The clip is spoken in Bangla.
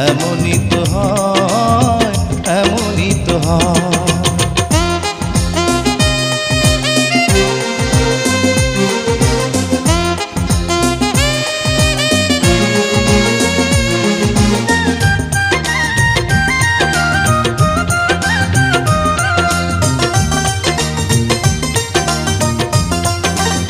এমনই তো হয় এমনই তো হয়।